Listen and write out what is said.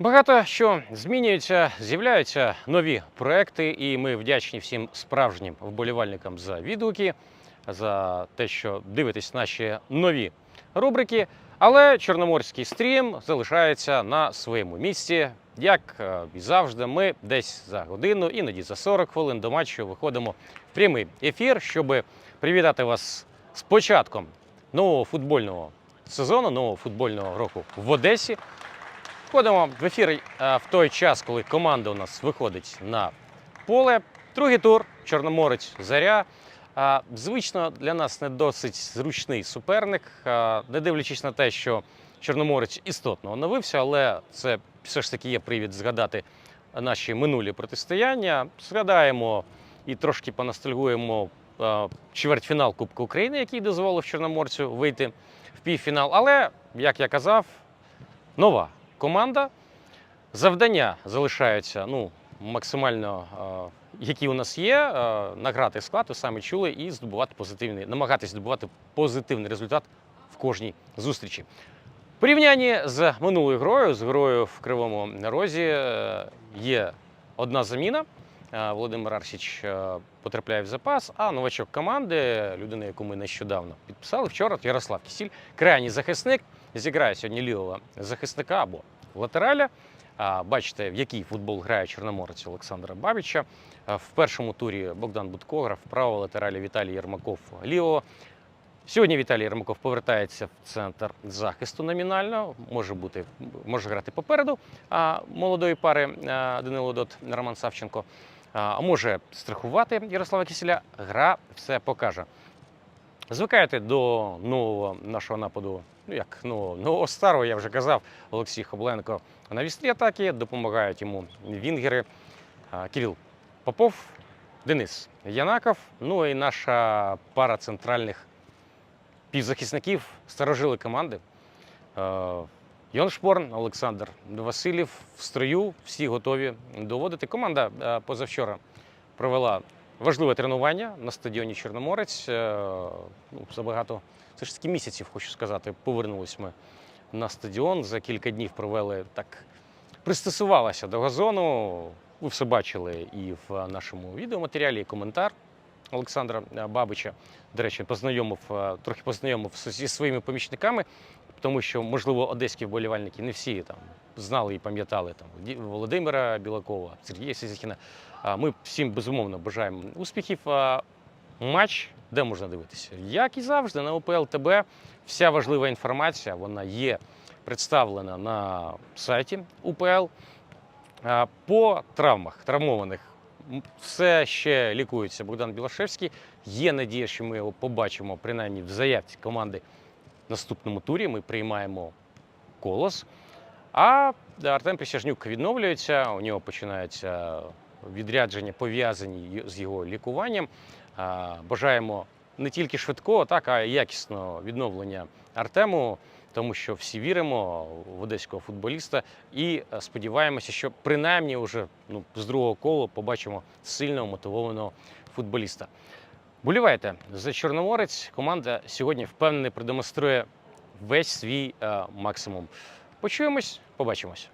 Багато що змінюється, з'являються нові проекти, і ми вдячні всім справжнім вболівальникам за відгуки, за те, що дивитесь наші нові рубрики. Але Чорноморський стрім залишається на своєму місці. Як е, і завжди, ми десь за годину, іноді за 40 хвилин до матчу виходимо в прямий ефір, щоб привітати вас з початком нового футбольного сезону, нового футбольного року в Одесі. Входимо в ефір е, в той час, коли команда у нас виходить на поле. Другий тур Чорноморець Заря. Звично для нас не досить зручний суперник, не дивлячись на те, що Чорноморець істотно оновився, але це все ж таки є привід згадати наші минулі протистояння. Згадаємо і трошки поностальгуємо чвертьфінал Кубку України, який дозволив Чорноморцю вийти в півфінал. Але, як я казав, нова команда. Завдання залишаються ну, максимально, е, які у нас є, е, награти склад, ви самі чули, і здобувати позитивний, намагатись здобувати позитивний результат в кожній зустрічі. В порівнянні з минулою грою, з грою в Кривому Розі, е, є одна заміна. Володимир Арсіч потрапляє в запас, а новачок команди, людина, яку ми нещодавно підписали вчора, Ярослав Кісіль, крайній захисник, зіграє сьогодні лівого захисника або латераля. Бачите, в який футбол грає чорноморець Олександра Бабіча. В першому турі Богдан Будко грав правого латералі Віталій Єрмаков лівого. Сьогодні Віталій Єрмаков повертається в центр захисту номінально. Може бути, може грати попереду а, молодої пари Данило Дот Роман Савченко. А може страхувати Ярослава Кисіля. Гра все покаже. Звикаєте до нового нашого нападу, ну як нового, нового старого, я вже казав, Олексій Хобленко на вістрі атаки, допомагають йому вінгери Кирил Попов, Денис Янаков, ну і наша пара центральних півзахисників, старожили команди. Йон Шпорн, Олександр Васильєв в строю, всі готові доводити. Команда позавчора провела важливе тренування на стадіоні Чорноморець. Е, Ну, за багато все ж таки місяців, хочу сказати, повернулись ми на стадіон. За кілька днів провели так, пристосувалася до газону. Ви все бачили і в нашому відеоматеріалі, і коментар Олександра е, Бабича. До речі, познайомив, е, трохи познайомив зі своїми помічниками, тому що, можливо, одеські вболівальники не всі там знали і пам'ятали там Володимира Білакова, Сергія Сізіхіна. Ми всім безумовно бажаємо успіхів. Матч, де можна дивитися? Як і завжди, на ОПЛ ТБ вся важлива інформація вона є представлена на сайті УПЛ. По травмах, травмованих все ще лікується Богдан Білашевський. Є надія, що ми його побачимо принаймні в заявці команди наступному турі. Ми приймаємо колос. А Артем Присяжнюк відновлюється, у нього починаються відрядження, пов'язані з його лікуванням. Бажаємо не тільки швидкого, так, а й якісного відновлення Артему, тому що всі віримо в одеського футболіста і е, сподіваємося, що принаймні вже ну, з другого кола побачимо сильного мотивованого футболіста. Болівайте за Чорноморець. Команда сьогодні впевнений продемонструє весь свій е, максимум. Почуємось, побачимось.